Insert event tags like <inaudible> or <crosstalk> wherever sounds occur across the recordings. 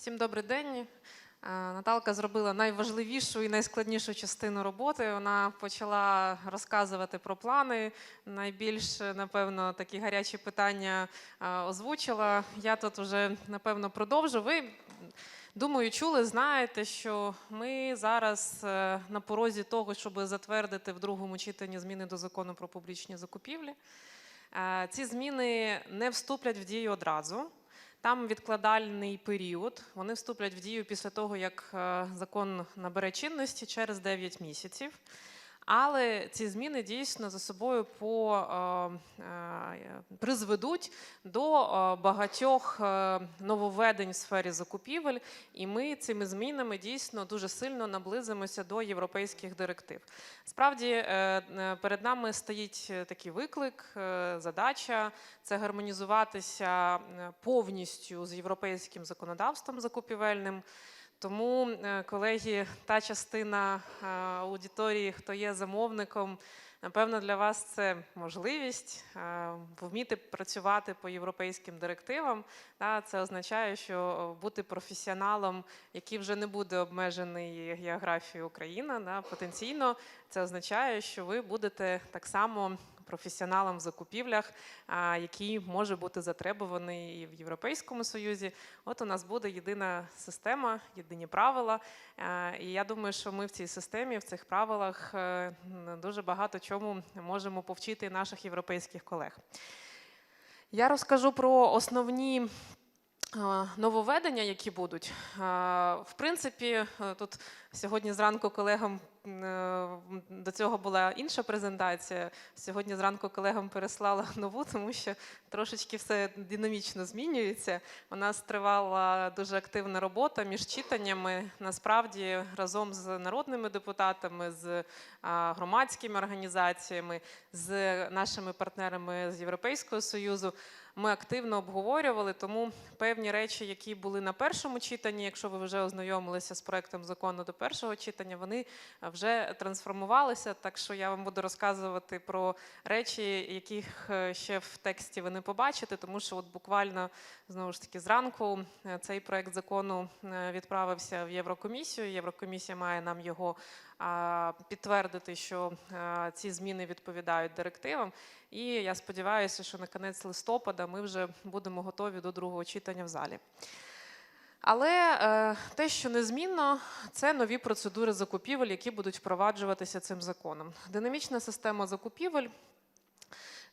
Всім добрий день. Е, Наталка зробила найважливішу і найскладнішу частину роботи. Вона почала розказувати про плани. Найбільш, напевно, такі гарячі питання е, озвучила. Я тут вже напевно продовжу. Ви думаю, чули, знаєте, що ми зараз е, на порозі того, щоб затвердити в другому читанні зміни до закону про публічні закупівлі. Ці зміни не вступлять в дію одразу. Там відкладальний період. Вони вступлять в дію після того, як е, закон набере чинності через 9 місяців. Але ці зміни дійсно за собою по, е, е, призведуть до е, багатьох нововведень в сфері закупівель, і ми цими змінами дійсно дуже сильно наблизимося до європейських директив. Справді перед нами стоїть такий виклик, задача це гармонізуватися повністю з європейським законодавством закупівельним. Тому, е, колеги, та частина е, аудиторії, хто є замовником, напевно, для вас це можливість е, вміти працювати по європейським директивам. Це означає, що бути професіоналом, який вже не буде обмежений географією України, да, потенційно це означає, що ви будете так само професіоналом в закупівлях, який може бути затребуваний і в Європейському Союзі. От у нас буде єдина система, єдині правила. І я думаю, що ми в цій системі, в цих правилах е, дуже багато чому можемо повчити наших європейських колег. Я розкажу про основні нововведення, які будуть. В принципі, е, тут сьогодні зранку колегам до цього була інша презентація. Сьогодні зранку колегам переслала <laughs> нову, тому що трошечки все динамічно змінюється. У нас тривала дуже активна робота між читаннями. Насправді, разом з народними депутатами, з громадськими організаціями, з нашими партнерами з Європейського Союзу. Ми активно обговорювали, тому певні речі, які були на першому читанні, якщо ви вже ознайомилися з проектом закону до першого читання, вони вже трансформувалися. Так що я вам буду розказувати про речі, яких е, ще в тексті ви не побачите, тому що от буквально знову ж таки зранку е, цей проект закону е, відправився в Єврокомісію. Єврокомісія має нам його підтвердити, що ці зміни відповідають директивам. І я сподіваюся, що на кінець листопада ми вже будемо готові до другого читання в залі. Але е, те, що незмінно, це нові процедури закупівель, які будуть впроваджуватися цим законом. Динамічна система закупівель.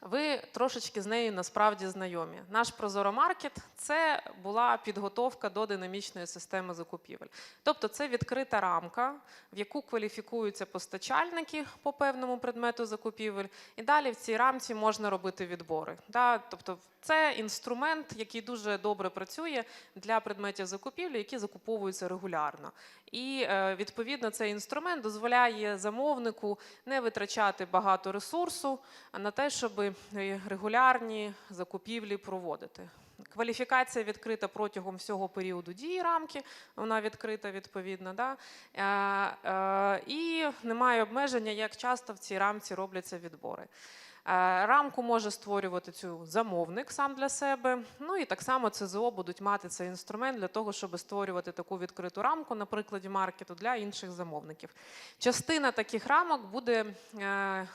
Ви трошечки з нею насправді знайомі. Наш Прозоромаркет це була підготовка до динамічної системи закупівель. Тобто це відкрита рамка, в яку кваліфікуються постачальники по певному предмету закупівель, і далі в цій рамці можна робити відбори. Тобто це інструмент, який дуже добре працює для предметів закупівлі, які закуповуються регулярно. І е, відповідно цей інструмент дозволяє замовнику не витрачати багато ресурсу на те, щоб регулярні закупівлі проводити. Кваліфікація відкрита протягом всього періоду дії рамки, вона відкрита відповідно. Да? Е, е, і немає обмеження, як часто в цій рамці робляться відбори. Е, Рамку може створювати цю замовник сам для себе. Ну і так само ЦЗО будуть мати цей інструмент для того, щоб створювати таку відкриту рамку, на прикладі маркету, для інших замовників. Частина таких рамок буде, е, е,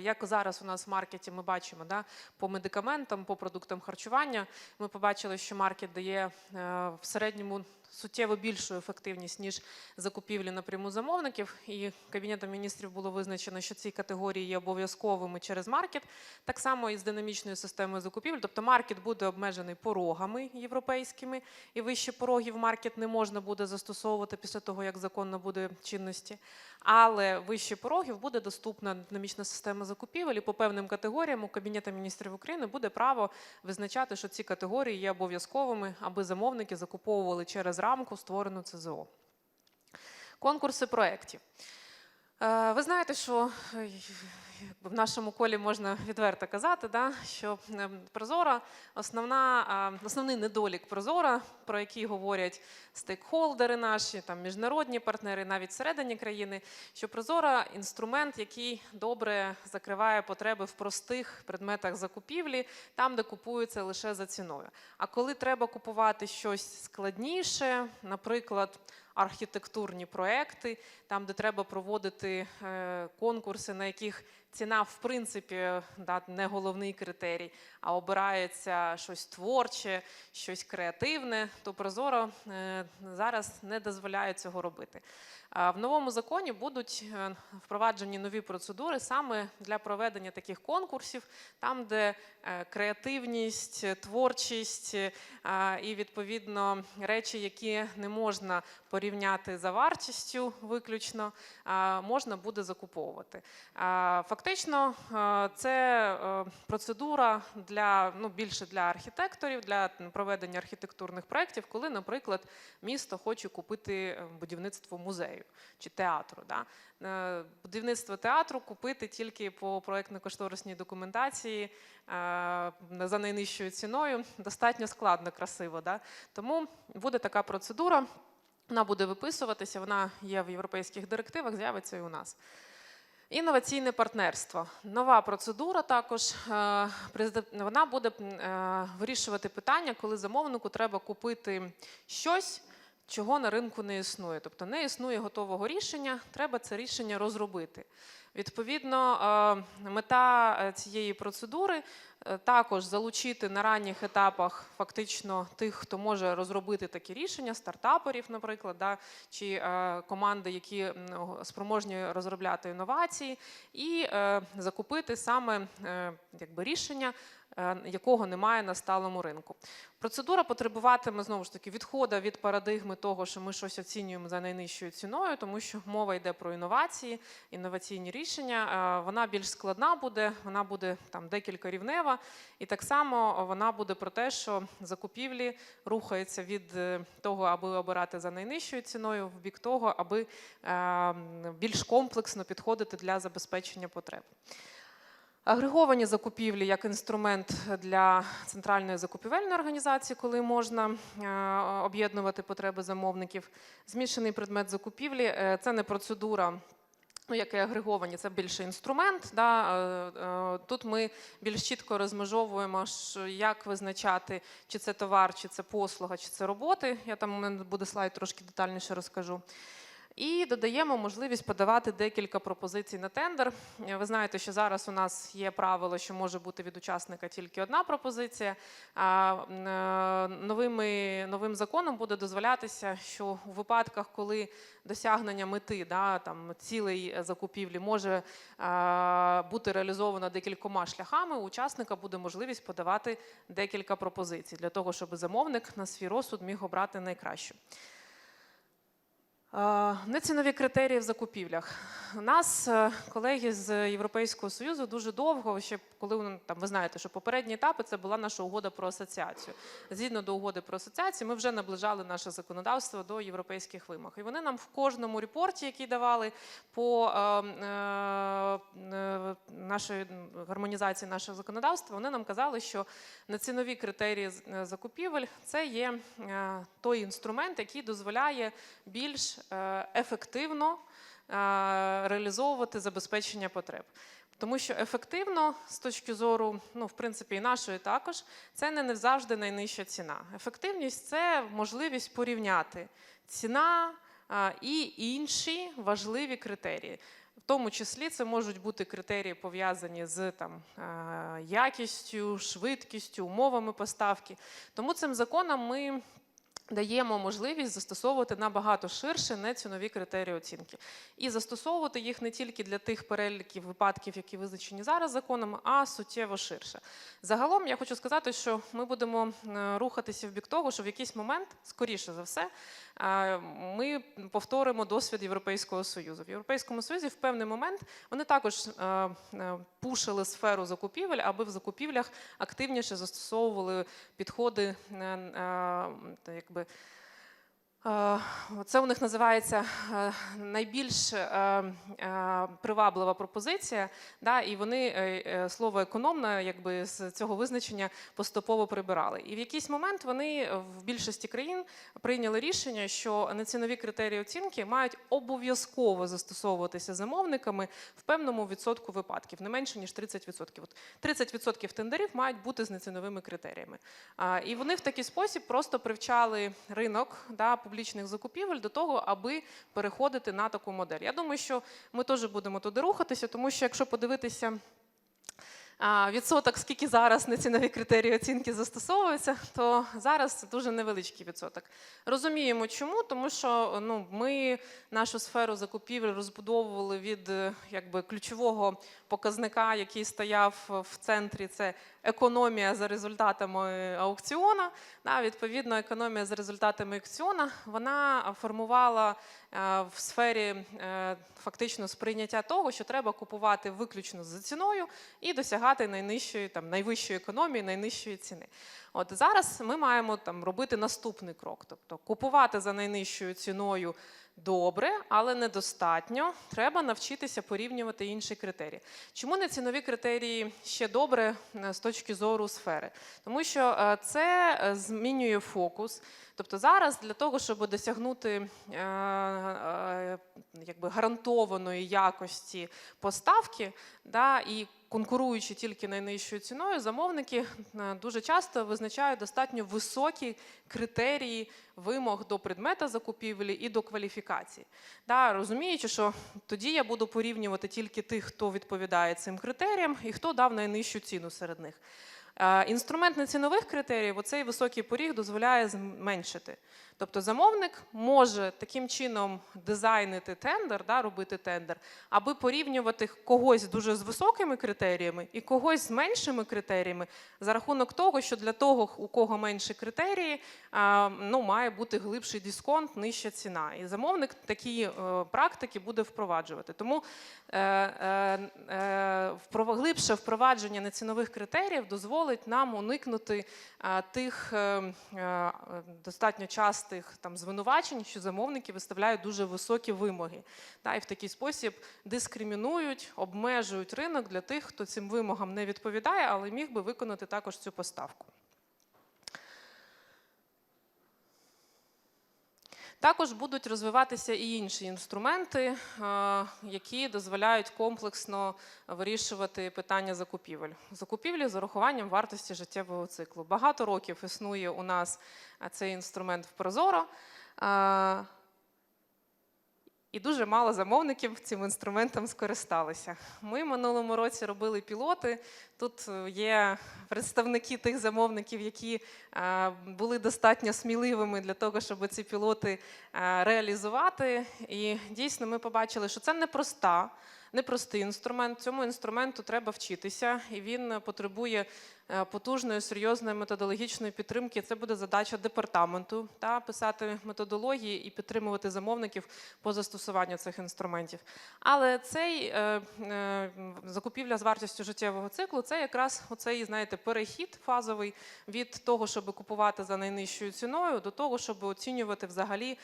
як зараз у нас в маркеті, ми бачимо, да, по медикаментам, по продуктам харчування. Ми побачили, що маркет дає в середньому суттєво більшу ефективність, ніж закупівлі напряму замовників. І Кабінетом міністрів було визначено, що ці категорії є обов'язковими через маркет. Так само і з динамічною системою закупівель. Тобто маркет буде обмежений порогами європейськими, і вище порогів маркет не можна буде застосовувати після того, як закон набуде чинності. Але вище порогів буде доступна динамічна система закупівель, і по певним категоріям у Кабінету міністрів України буде право визначати, що ці категорії є обов'язковими, аби замовники закуповували через рамку, створену ЦЗО. Конкурси проєктів. Е, Ви знаєте, що в нашому колі можна відверто казати, да, що е, Прозора основна, основний недолік Прозора, про який говорять стейкхолдери наші, там міжнародні партнери, навіть всередині країни, що Прозора інструмент, який добре закриває потреби в простих предметах закупівлі, там, де купується лише за ціною. А коли треба купувати щось складніше, наприклад, архітектурні проекти, там, де треба проводити е, конкурси, на яких ціна, в принципі, да, не головний критерій, а обирається щось творче, щось креативне, то Прозоро е, зараз не дозволяє цього робити. В новому законі будуть е, впроваджені нові процедури саме для проведення таких конкурсів, там, де е, креативність, е, творчість і відповідно речі, які не можна порівняти за вартістю виключно, можна буде закуповувати. Фактично, це процедура для ну більше для архітекторів, для проведення архітектурних проєктів, коли, наприклад, місто хоче купити будівництво музею чи театру. Да? Е, Будівництво театру купити тільки по проєктно-кошторисній документації е, за найнижчою ціною достатньо складно, красиво. Да? Тому буде така процедура. Вона буде виписуватися, вона є в європейських директивах, з'явиться і у нас. Інноваційне партнерство. Нова процедура також. е, Вона буде вирішувати питання, коли замовнику треба купити щось, чого на ринку не існує. Тобто не існує готового рішення, треба це рішення розробити. Відповідно, е, мета е, цієї процедури е, також залучити на ранніх етапах фактично тих, хто може розробити такі рішення, стартаперів, наприклад, да, чи команди, які спроможні розробляти інновації, і закупити саме якби, рішення, якого немає на сталому ринку. Процедура потребуватиме знову ж таки відходу від парадигми того, що ми щось оцінюємо за найнижчою ціною, тому що мова йде про інновації, інноваційні рішення. Е, Вона більш складна буде, вона буде там декілька рівнева, і так само вона буде про те, що закупівлі рухаються від е, того, аби обирати за найнижчою ціною, в бік того, аби е, більш комплексно підходити для забезпечення потреб. Агреговані закупівлі як інструмент для центральної закупівельної організації, коли можна е, об'єднувати потреби замовників. Змішаний предмет закупівлі е, це не процедура. Ну, як і агреговані, це більше інструмент. Да? е, е, Тут ми більш чітко розмежовуємо, як визначати, чи це товар, чи це послуга, чи це роботи. Я там у мене буде слайд трошки детальніше розкажу. І додаємо можливість подавати декілька пропозицій на тендер. Ви знаєте, що зараз у нас є правило, що може бути від учасника тільки одна пропозиція. А е, новими, новим законом буде дозволятися, що у випадках, коли досягнення мети, да, там, цілей закупівлі може е, бути реалізовано декількома шляхами, у учасника буде можливість подавати декілька пропозицій для того, щоб замовник на свій розсуд міг обрати найкращу. Нецінові критерії в закупівлях. Нас е, колеги з Європейського Союзу дуже довго, ще коли вони, там ви знаєте, що попередні етапи це була наша угода про асоціацію. Згідно до угоди про асоціацію, ми вже наближали наше законодавство до європейських вимог. І вони нам в кожному репорті, який давали по е, е, е, нашої гармонізації нашого законодавства, вони нам казали, що нецінові критерії е, закупівель це є той інструмент, який дозволяє більш ефективно е, реалізовувати забезпечення потреб. Тому що ефективно, з точки зору, ну, в принципі, і нашої також, це не завжди найнижча ціна. Ефективність це можливість порівняти ціна е, і інші важливі критерії. В тому числі це можуть бути критерії пов'язані з там, е, якістю, швидкістю, умовами поставки. Тому цим законом ми даємо можливість застосовувати набагато ширше нецінові критерії оцінки. І застосовувати їх не тільки для тих переліків випадків, які визначені зараз законом, а суттєво ширше. Загалом я хочу сказати, що ми будемо е, рухатися в бік того, що в якийсь момент, скоріше за все, ми повторимо досвід Європейського Союзу. В Європейському Союзі в певний момент вони також е, е, пушили сферу закупівель, аби в закупівлях активніше застосовували підходи е, якби. Е, Це у них називається е, найбільш е, приваблива пропозиція, да, і вони слово економна, якби з цього визначення поступово прибирали. І в якийсь момент вони в більшості країн прийняли рішення, що нецінові критерії оцінки мають обов'язково застосовуватися замовниками в певному відсотку випадків, не менше ніж 30%. От 30% тендерів мають бути з неціновими критеріями. І вони в такий спосіб просто привчали ринок да, публічних закупівель до того, аби переходити на таку модель. Я думаю, що ми теж будемо туди рухатися, тому що якщо подивитися. Відсоток, скільки зараз нецінові критерії оцінки застосовуються, то зараз дуже невеличкий відсоток. Розуміємо, чому, тому що ну, ми нашу сферу закупівель розбудовували від е, якби, ключового показника, який стояв в центрі, це економія за результатами аукціона. Да, відповідно, економія за результатами аукціона вона формувала в сфері е, фактично сприйняття того, що треба купувати виключно за ціною і досягати найнижчої, там, найвищої економії, найнижчої ціни. От зараз ми маємо там робити наступний крок, тобто купувати за найнижчою ціною. Добре, але недостатньо. Треба навчитися порівнювати інші критерії. Чому не цінові критерії ще добре е, з точки зору сфери? Тому що е, це е, змінює фокус. Тобто зараз для того, щоб досягнути якби гарантованої якості поставки, да, і конкуруючи тільки найнижчою ціною, замовники е, дуже часто визначають достатньо високі критерії вимог до предмета закупівлі і до кваліфікації. Да, розуміючи, що тоді я буду порівнювати тільки тих, хто відповідає цим критеріям, і хто дав найнижчу ціну серед них. Е, Інструмент нецінових критеріїв, оцей високий поріг дозволяє зменшити. Тобто замовник може таким чином дизайнити тендер, да, робити тендер, аби порівнювати когось дуже з високими критеріями і когось з меншими критеріями за рахунок того, що для того, у кого менші критерії, ну, має бути глибший дисконт, нижча ціна. І замовник такі е, практики буде впроваджувати. Тому е, е, е, глибше впровадження нецінових критеріїв дозволить нам уникнути тих е, е, достатньо частих там звинувачень, що замовники виставляють дуже високі вимоги. Та, і в такий спосіб дискримінують, обмежують ринок для тих, хто цим вимогам не відповідає, але міг би виконати також цю поставку. Також будуть розвиватися і інші інструменти, е, які дозволяють комплексно вирішувати питання закупівель. Закупівлі з урахуванням вартості життєвого циклу. Багато років існує у нас е, цей інструмент в Прозоро. І дуже мало замовників цим інструментом скористалися. Ми минулому році робили пілоти. Тут е, є представники тих замовників, які е, були достатньо сміливими для того, щоб ці пілоти е, реалізувати. І дійсно ми побачили, що це непроста, непростий інструмент. Цьому інструменту треба вчитися, і він потребує потужної, серйозної методологічної підтримки. Це буде задача департаменту та писати методології і підтримувати замовників по застосуванню цих інструментів. Але цей е, е, закупівля з вартістю життєвого циклу це якраз оцей, знаєте, перехід фазовий від того, щоб купувати за найнижчою ціною, до того, щоб оцінювати взагалі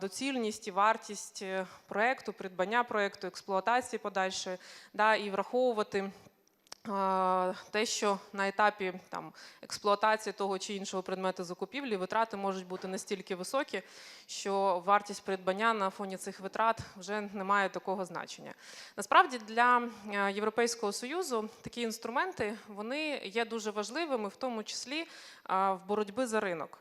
доцільність і вартість е, проекту, придбання проекту, експлуатації подальшої, да, і враховувати. Те, що на етапі там, експлуатації того чи іншого предмету закупівлі витрати можуть бути настільки високі, що вартість придбання на фоні цих витрат вже не має такого значення. Насправді для е, Європейського союзу такі інструменти вони є дуже важливими, в тому числі в боротьбі за ринок.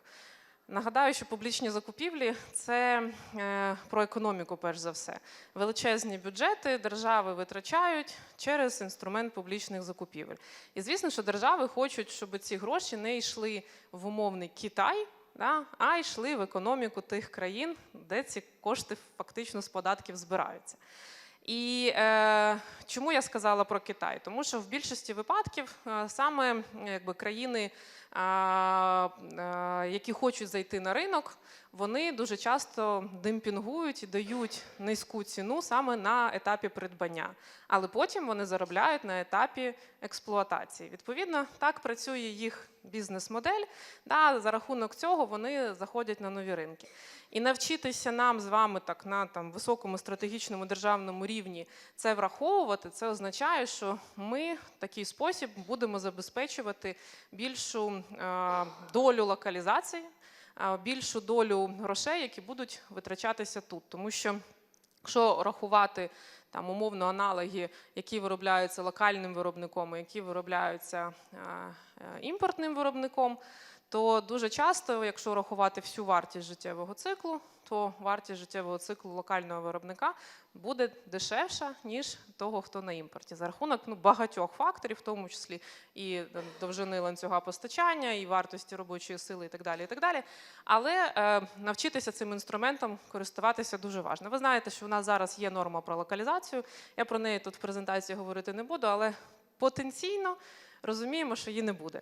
Нагадаю, що публічні закупівлі це е, про економіку, перш за все. Величезні бюджети держави витрачають через інструмент публічних закупівель. І звісно, що держави хочуть, щоб ці гроші не йшли в умовний Китай, а йшли в економіку тих країн, де ці кошти фактично з податків збираються. І е, чому я сказала про Китай? Тому що в більшості випадків е, саме якби, країни які хочуть зайти на ринок, вони дуже часто демпінгують і дають низьку ціну саме на етапі придбання, але потім вони заробляють на етапі експлуатації. Відповідно, так працює їх бізнес-модель. Да, за рахунок цього вони заходять на нові ринки. І навчитися нам з вами так на там високому стратегічному державному рівні це враховувати, це означає, що ми в такий спосіб будемо забезпечувати більшу долю локалізації, е, більшу долю грошей, які будуть витрачатися тут. Тому що якщо рахувати там умовно аналоги, які виробляються локальним виробником, які виробляються е, е, імпортним виробником, то дуже часто, якщо рахувати всю вартість життєвого циклу, то вартість життєвого циклу локального виробника буде дешевша, ніж того, хто на імпорті, за рахунок ну, багатьох факторів, в тому числі і довжини ланцюга постачання, і вартості робочої сили, і так далі. І так далі. Але е, навчитися цим інструментом користуватися дуже важливо. Ви знаєте, що у нас зараз є норма про локалізацію. Я про неї тут в презентації говорити не буду, але потенційно розуміємо, що її не буде.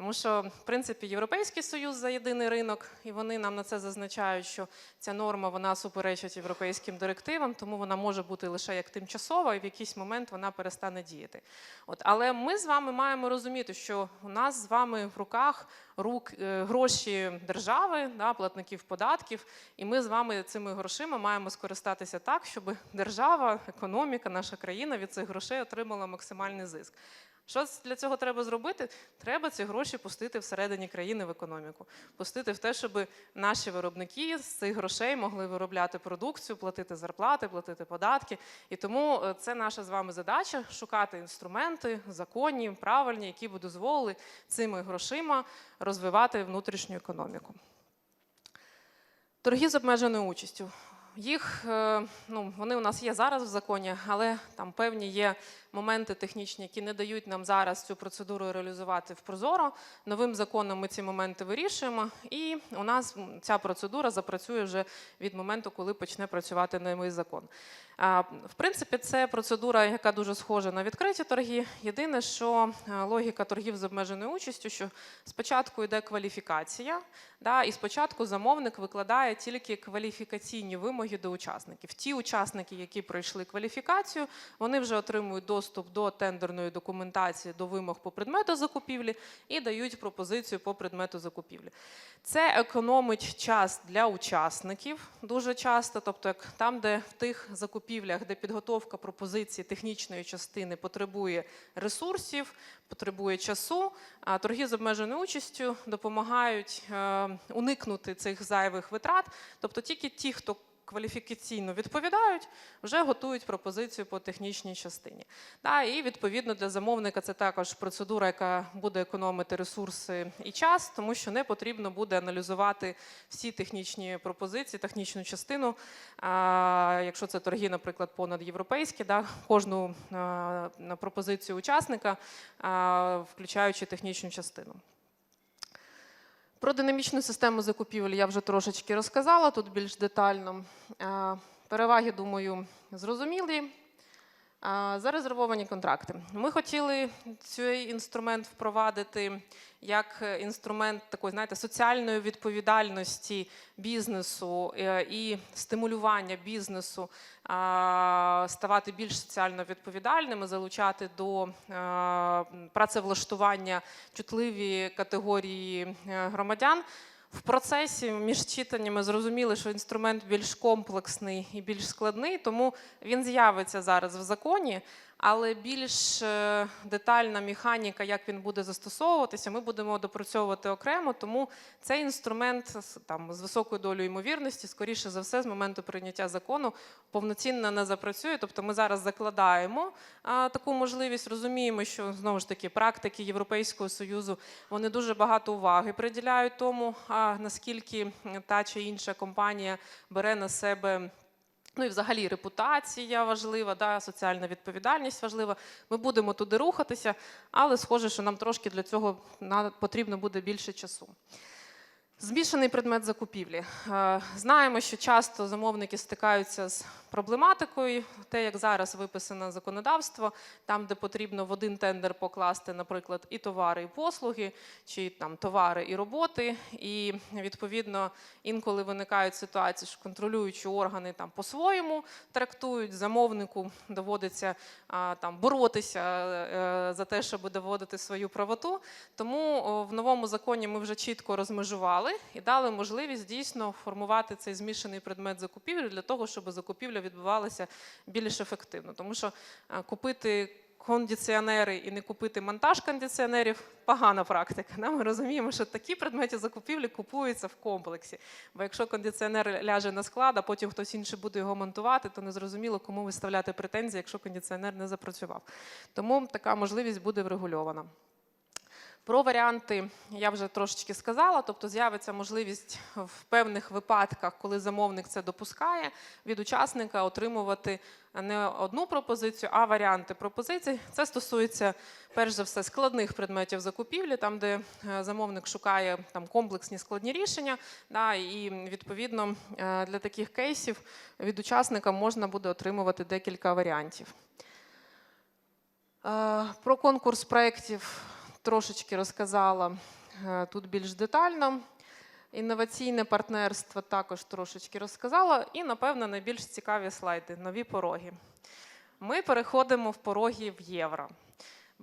Тому що, в принципі, Європейський Союз за єдиний ринок, і вони нам на це зазначають, що ця норма вона суперечить європейським директивам, тому вона може бути лише як тимчасова, і в якийсь момент вона перестане діяти. От, але ми з вами маємо розуміти, що у нас з вами в руках рук е, гроші держави, да, платників податків, і ми з вами цими грошима маємо скористатися так, щоб держава, економіка, наша країна від цих грошей отримала максимальний зиск. Що для цього треба зробити? Треба ці гроші пустити всередині країни в економіку, пустити в те, щоб наші виробники з цих грошей могли виробляти продукцію, платити зарплати, платити податки. І тому е, це наша з вами задача шукати інструменти, законні, правильні, які б дозволили цими грошима розвивати внутрішню економіку. Торги з обмеженою участю. Їх е, ну, вони у нас є зараз в законі, але там певні є моменти технічні, які не дають нам зараз цю процедуру реалізувати в Прозоро. Новим законом ми ці моменти вирішуємо, і у нас ця процедура запрацює вже від моменту, коли почне працювати новий закон. В принципі, це процедура, яка дуже схожа на відкриті торги. Єдине, що е, логіка торгів з обмеженою участю, що спочатку йде кваліфікація, да, і спочатку замовник викладає тільки кваліфікаційні вимоги до учасників. Ті учасники, які пройшли кваліфікацію, вони вже отримують доступ до тендерної документації, до вимог по предмету закупівлі і дають пропозицію по предмету закупівлі. Це економить час для учасників дуже часто, тобто там, де в тих закупівлях, де підготовка пропозиції технічної частини потребує ресурсів, потребує часу, а торги з обмеженою участю допомагають е, уникнути цих зайвих витрат. Тобто тільки ті, хто кваліфікаційно відповідають, вже готують пропозицію по технічній частині. Да, і відповідно для замовника це також процедура, яка буде економити ресурси і час, тому що не потрібно буде аналізувати всі технічні пропозиції, технічну частину. А, якщо це торги, наприклад, понад європейські, да, кожну а, пропозицію учасника, а, включаючи технічну частину. Про динамічну систему закупівель я вже трошечки розказала, тут більш детально. Е, Переваги, думаю, зрозумілі. Е, Зарезервовані контракти. Ми хотіли цей інструмент впровадити як інструмент такої, знаєте, соціальної відповідальності бізнесу е, і стимулювання бізнесу е, ставати більш соціально відповідальними, залучати до е, працевлаштування чутливі категорії е, громадян. В процесі між читаннями зрозуміли, що інструмент більш комплексний і більш складний, тому він з'явиться зараз в законі, але більш е, детальна механіка, як він буде застосовуватися, ми будемо допрацьовувати окремо. Тому цей інструмент там з високою долею ймовірності, скоріше за все, з моменту прийняття закону повноцінно не запрацює. Тобто, ми зараз закладаємо а, таку можливість, розуміємо, що знову ж таки практики Європейського союзу вони дуже багато уваги приділяють тому, а наскільки та чи інша компанія бере на себе. Ну і взагалі репутація важлива, да, соціальна відповідальність важлива. Ми будемо туди рухатися, але схоже, що нам трошки для цього потрібно буде більше часу. Змішаний предмет закупівлі. Е, Знаємо, що часто замовники стикаються з проблематикою, те, як зараз виписано законодавство, там, де потрібно в один тендер покласти, наприклад, і товари, і послуги, чи там товари і роботи. І відповідно інколи виникають ситуації, що контролюючі органи там по-своєму трактують, замовнику доводиться там боротися е, за те, щоб доводити свою правоту. Тому в новому законі ми вже чітко розмежували і дали можливість дійсно формувати цей змішаний предмет закупівлі для того, щоб закупівля відбувалася більш ефективно. Тому що е, купити кондиціонери і не купити монтаж кондиціонерів погана практика. Да? Ми розуміємо, що такі предмети закупівлі купуються в комплексі. Бо якщо кондиціонер ляже на склад, а потім хтось інший буде його монтувати, то незрозуміло, кому виставляти претензії, якщо кондиціонер не запрацював. Тому така можливість буде врегульована. Про варіанти я вже трошечки сказала, тобто з'явиться можливість в певних випадках, коли замовник це допускає, від учасника отримувати не одну пропозицію, а варіанти пропозицій. Це стосується перш за все складних предметів закупівлі, там де е, замовник шукає там комплексні складні рішення. Да, і відповідно е, для таких кейсів від учасника можна буде отримувати декілька варіантів. Е, Про конкурс проєктів трошечки розказала е, тут більш детально. Інноваційне партнерство також трошечки розказала. І, напевно, найбільш цікаві слайди нові пороги. Ми переходимо в пороги в євро.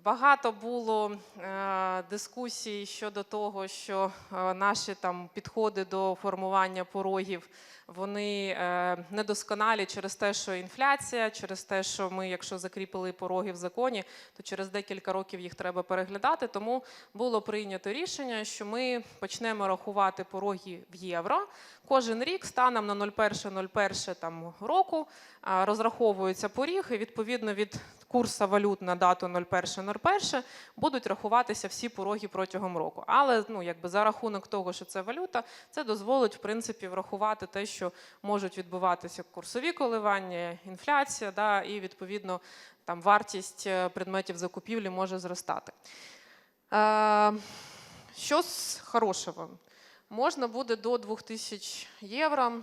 Багато було е, дискусій щодо того, що е, наші там підходи до формування порогів вони е, недосконалі через те, що інфляція, через те, що ми, якщо закріпили пороги в законі, то через декілька років їх треба переглядати. Тому було прийнято рішення, що ми почнемо рахувати пороги в євро. Кожен рік станом на 01.01 там року розраховується поріг, і відповідно від курсу валют на дату 01.01 будуть рахуватися всі пороги протягом року. Але ну, якби за рахунок того, що це валюта, це дозволить в принципі врахувати те, що можуть відбуватися курсові коливання, інфляція, да, і відповідно там вартість е, предметів закупівлі може зростати. Е, що з хорошого? Можна буде до 2000 євро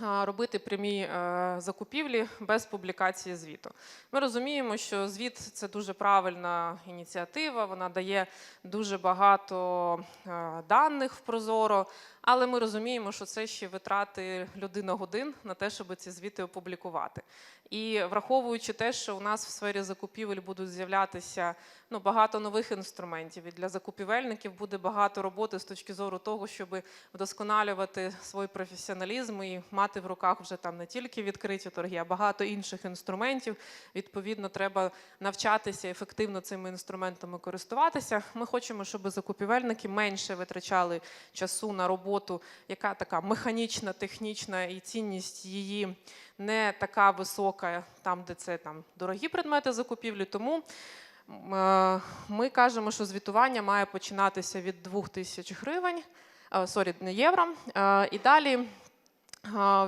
робити прямі е, закупівлі без публікації звіту. Ми розуміємо, що звіт це дуже правильна ініціатива, вона дає дуже багато е, даних в Прозоро, але ми розуміємо, що це ще витрати людина-годин на те, щоб ці звіти опублікувати. І враховуючи те, що у нас в сфері закупівель будуть з'являтися ну, багато нових інструментів, і для закупівельників буде багато роботи з точки зору того, щоб вдосконалювати свій професіоналізм і мати в руках вже там не тільки відкриті торги, а багато інших інструментів. Відповідно, треба навчатися ефективно цими інструментами користуватися. Ми хочемо, щоб закупівельники менше витрачали часу на роботу, яка така механічна, технічна, і цінність її не така висока, там, де це там дорогі предмети закупівлі. Тому ми кажемо, що звітування має починатися від 2000 гривень, е, сорі, не євро. Е, І далі е,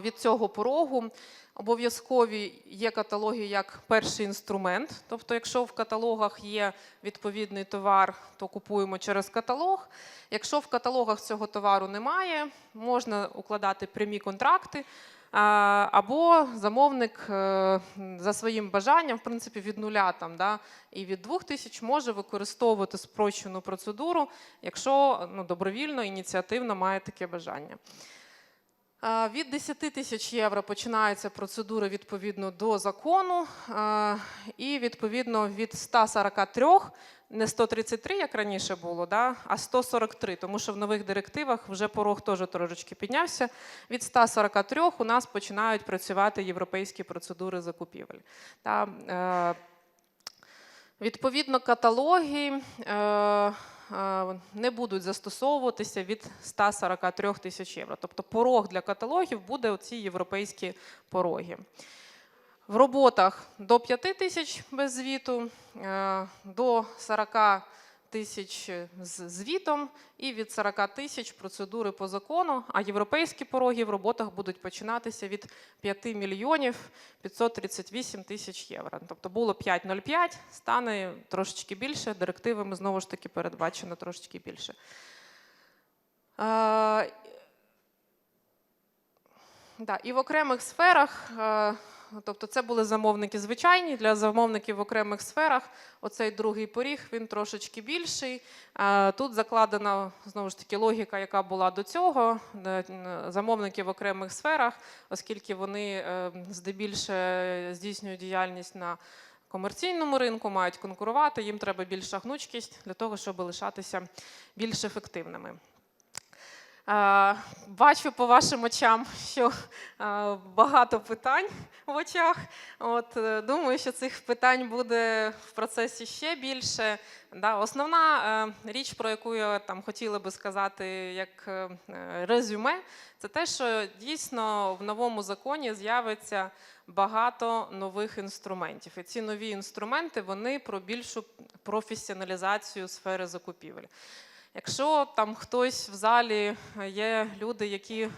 від цього порогу обов'язкові є каталоги як перший інструмент. Тобто, якщо в каталогах є відповідний товар, то купуємо через каталог. Якщо в каталогах цього товару немає, можна укладати прямі контракти. Або замовник е, за своїм бажанням, в принципі, від нуля там, да, і від двох тисяч може використовувати спрощену процедуру, якщо ну, добровільно, ініціативно має таке бажання. Від 10 тисяч євро починається процедура відповідно до закону, і відповідно від 143, не 133, як раніше було, да, а 143, тому що в нових директивах вже порог теж трошечки піднявся. Від 143 у нас починають працювати європейські процедури закупівель. Та, е, Відповідно, каталоги е, не будуть застосовуватися від 143 тисяч євро. Тобто порог для каталогів буде оці європейські пороги. В роботах до 5 тисяч без звіту, е, до 40 тисяч з звітом і від 40 тисяч процедури по закону. А європейські пороги в роботах будуть починатися від 5 мільйонів 538 тисяч євро. Тобто було 5,05, стане трошечки більше. Директивами знову ж таки передбачено трошечки більше. Е, Да, і в окремих сферах, е, тобто це були замовники звичайні, для замовників в окремих сферах оцей другий поріг він трошечки більший. Е, Тут закладена знову ж таки логіка, яка була до цього. Е, Замовники в окремих сферах, оскільки вони е, здебільше здійснюють діяльність на комерційному ринку, мають конкурувати, їм треба більша гнучкість для того, щоб лишатися більш ефективними. Е, Бачу по вашим очам, що е, багато питань в очах. От, е, думаю, що цих питань буде в процесі ще більше. Да, основна річ, про яку я там хотіла би сказати, як резюме, це те, що дійсно в новому законі з'явиться багато нових інструментів. І ці нові інструменти вони про більшу професіоналізацію сфери закупівель. Якщо там хтось в залі е, є люди, які е,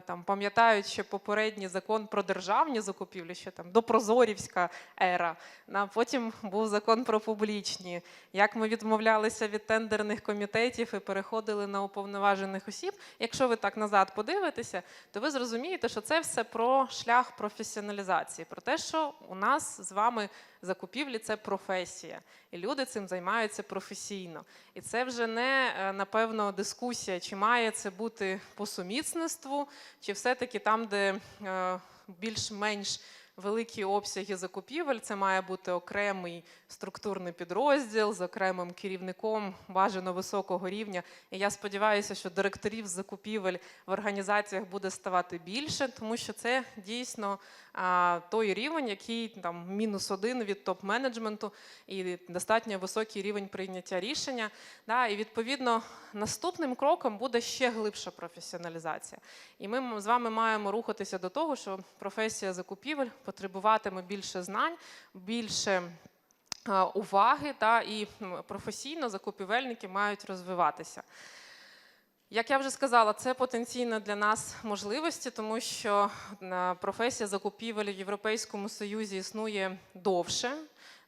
там пам'ятають ще попередній закон про державні закупівлі, ще там допрозорівська ера, на потім був закон про публічні, як ми відмовлялися від тендерних комітетів і переходили на уповноважених осіб. Якщо ви так назад подивитеся, то ви зрозумієте, що це все про шлях професіоналізації, про те, що у нас з вами закупівлі це професія, і люди цим займаються професійно. І це вже не е, напевно дискусія, чи має це бути по сумісництву, чи все-таки там, де е, більш-менш великі обсяги закупівель, це має бути окремий структурний підрозділ з окремим керівником бажано високого рівня. І я сподіваюся, що директорів закупівель в організаціях буде ставати більше, тому що це дійсно той рівень, який там мінус один від топ-менеджменту і достатньо високий рівень прийняття рішення. Да, і відповідно наступним кроком буде ще глибша професіоналізація. І ми з вами маємо рухатися до того, що професія закупівель потребуватиме більше знань, більше уваги, та і професійно закупівельники мають розвиватися. Як я вже сказала, це потенційно для нас можливості, тому що е, професія закупівель в Європейському Союзі існує довше.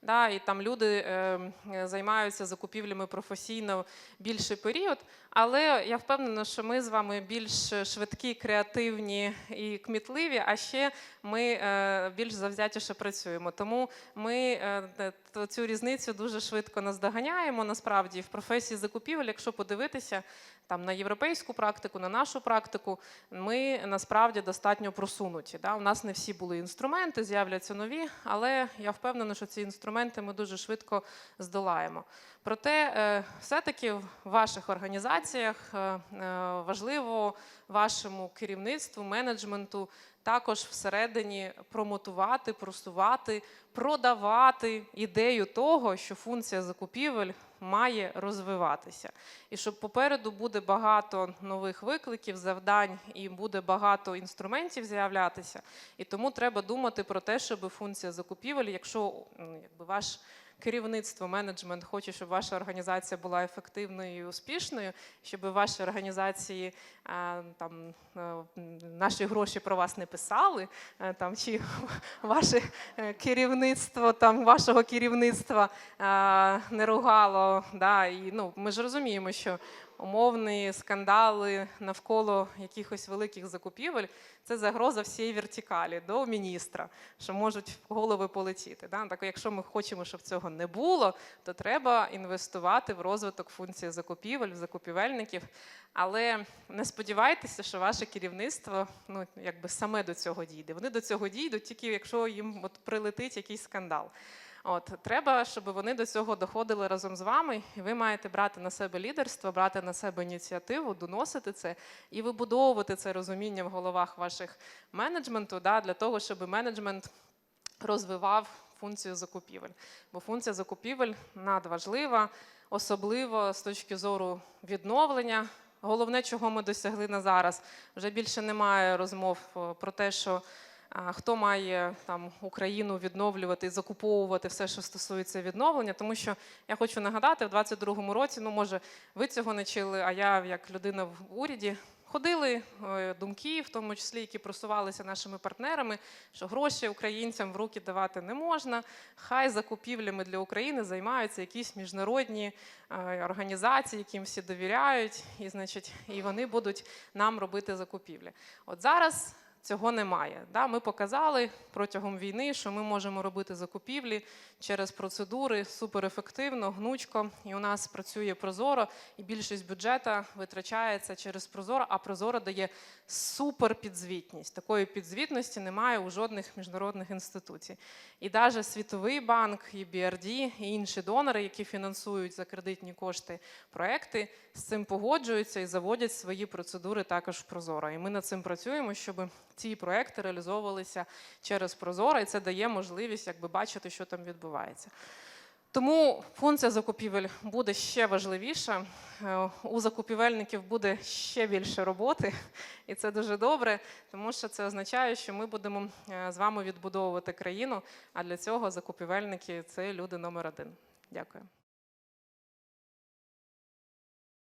Да, і там люди е, е, займаються закупівлями професійно більший період. Але я впевнена, що ми з вами більш швидкі, креативні і кмітливі, а ще ми е, більш завзятіше працюємо. Тому ми е, то цю різницю дуже швидко наздоганяємо. Насправді, в професії закупівель, якщо подивитися там на європейську практику, на нашу практику, ми насправді достатньо просунуті. Да? У нас не всі були інструменти, з'являться нові, але я впевнена, що ці інструменти ми дуже швидко здолаємо. Проте, е, все-таки в ваших організаціях е, е, важливо вашому керівництву, менеджменту також всередині промотувати, просувати, продавати ідею того, що функція закупівель має розвиватися. І що попереду буде багато нових викликів, завдань і буде багато інструментів з'являтися. І тому треба думати про те, щоб функція закупівель, якщо ну, якби ваш керівництво, менеджмент хоче, щоб ваша організація була ефективною і успішною, щоб ваші організації е, там е, наші гроші про вас не писали, е, там чи <laughs> ваше керівництво там вашого керівництва не ругало. Да, і ну ми ж розуміємо, що умовні скандали навколо якихось великих закупівель це загроза всієї вертикалі до міністра, що можуть голови полетіти. Да? Так, якщо ми хочемо, щоб цього не було, то треба інвестувати в розвиток функції закупівель, в закупівельників. Але не сподівайтеся, що ваше керівництво ну, якби саме до цього дійде. Вони до цього дійдуть тільки якщо їм от прилетить якийсь скандал. От треба, щоб вони до цього доходили разом з вами, і ви маєте брати на себе лідерство, брати на себе ініціативу, доносити це і вибудовувати це розуміння в головах ваших менеджменту, да, для того, щоб менеджмент розвивав функцію закупівель. Бо функція закупівель надважлива, особливо з точки зору відновлення. Головне, чого ми досягли на зараз, вже більше немає розмов е, про те, що хто має там Україну відновлювати закуповувати все, що стосується відновлення. Тому що я хочу нагадати, в 22-му році, ну може, ви цього не чули, а я, як людина в уряді, ходили е, думки, в тому числі, які просувалися нашими партнерами, що гроші українцям в руки давати не можна. Хай закупівлями для України займаються якісь міжнародні е, організації, яким всі довіряють, і значить, і вони будуть нам робити закупівлі. От зараз. Цього немає. Да, ми показали протягом війни, що ми можемо робити закупівлі через процедури суперефективно, гнучко. І у нас працює Прозоро, і більшість бюджета витрачається через Прозоро, а Прозоро дає суперпідзвітність. Такої підзвітності немає у жодних міжнародних інституцій. І навіть Світовий банк, і BRD, і інші донори, які фінансують за кредитні кошти проекти, з цим погоджуються і заводять свої процедури також в Прозоро. І ми над цим працюємо, щоб ці проекти реалізовувалися через Прозоро, і це дає можливість якби бачити, що там відбувається. Тому функція закупівель буде ще важливіша. Е, У закупівельників буде ще більше роботи, і це дуже добре, тому що це означає, що ми будемо е, з вами відбудовувати країну. А для цього закупівельники це люди номер один. Дякую.